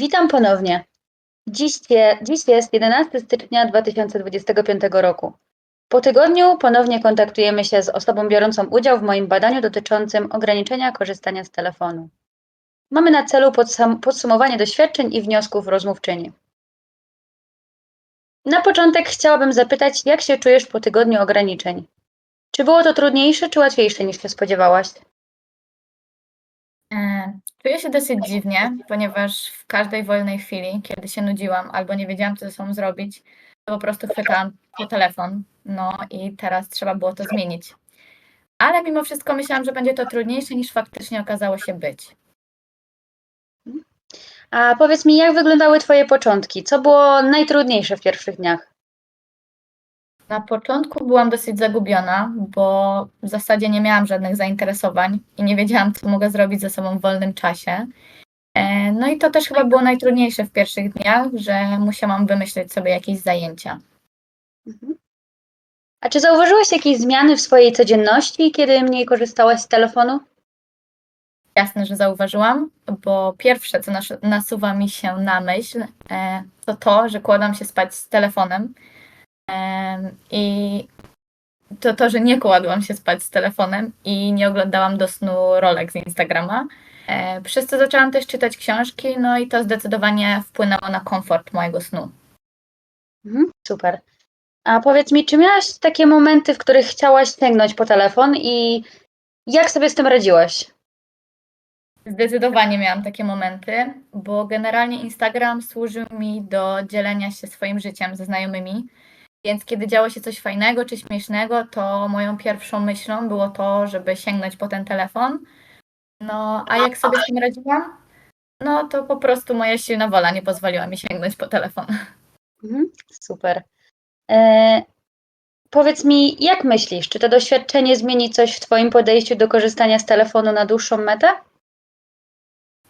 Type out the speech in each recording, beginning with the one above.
Witam ponownie. Dziś, dziś jest 11 stycznia 2025 roku. Po tygodniu ponownie kontaktujemy się z osobą biorącą udział w moim badaniu dotyczącym ograniczenia korzystania z telefonu. Mamy na celu podsum- podsumowanie doświadczeń i wniosków rozmówczyni. Na początek chciałabym zapytać, jak się czujesz po tygodniu ograniczeń? Czy było to trudniejsze czy łatwiejsze niż się spodziewałaś? Czuję się dosyć dziwnie, ponieważ w każdej wolnej chwili, kiedy się nudziłam albo nie wiedziałam, co ze sobą zrobić, to po prostu chwytałam po telefon. No i teraz trzeba było to zmienić. Ale mimo wszystko myślałam, że będzie to trudniejsze niż faktycznie okazało się być. A powiedz mi, jak wyglądały Twoje początki? Co było najtrudniejsze w pierwszych dniach? Na początku byłam dosyć zagubiona, bo w zasadzie nie miałam żadnych zainteresowań i nie wiedziałam, co mogę zrobić ze sobą w wolnym czasie. E, No i to też chyba było najtrudniejsze w pierwszych dniach, że musiałam wymyśleć sobie jakieś zajęcia. Mhm. A czy zauważyłaś jakieś zmiany w swojej codzienności, kiedy mniej korzystałaś z telefonu? Jasne, że zauważyłam, bo pierwsze, co nas, nasuwa mi się na myśl, e, to to, że kładłam się spać z telefonem. I to to, że nie kładłam się spać z telefonem i nie oglądałam do snu rolek z Instagrama. E, Przez co zaczęłam też czytać książki, no i to zdecydowanie wpłynęło na komfort mojego snu. Mhm, super. A powiedz mi, czy miałaś takie momenty, w których chciałaś sięgnąć po telefon i jak sobie z tym radziłaś? Zdecydowanie miałam takie momenty, bo generalnie Instagram służył mi do dzielenia się swoim życiem ze znajomymi. Więc kiedy działo się coś fajnego czy śmiesznego, to moją pierwszą myślą było to, żeby sięgnąć po ten telefon. No, a jak sobie z tym radziłam? No to po prostu moja silna wola nie pozwoliła mi sięgnąć po telefon. Mhm, super. E, powiedz mi, jak myślisz, czy to doświadczenie zmieni coś w Twoim podejściu do korzystania z telefonu na dłuższą metę?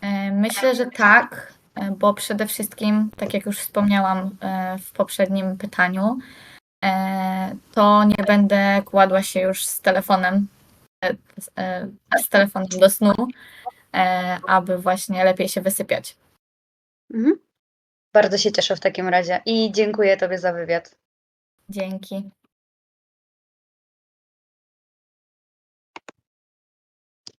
E, Myślę, że tak, bo przede wszystkim, tak jak już wspomniałam e, w poprzednim pytaniu, e, to nie będę kładła się już z telefonem, e, z- e, telefonem do snu, e, aby właśnie lepiej się wysypiać. Mhm. Bardzo się cieszę w takim razie i dziękuję Tobie za wywiad. Dzięki.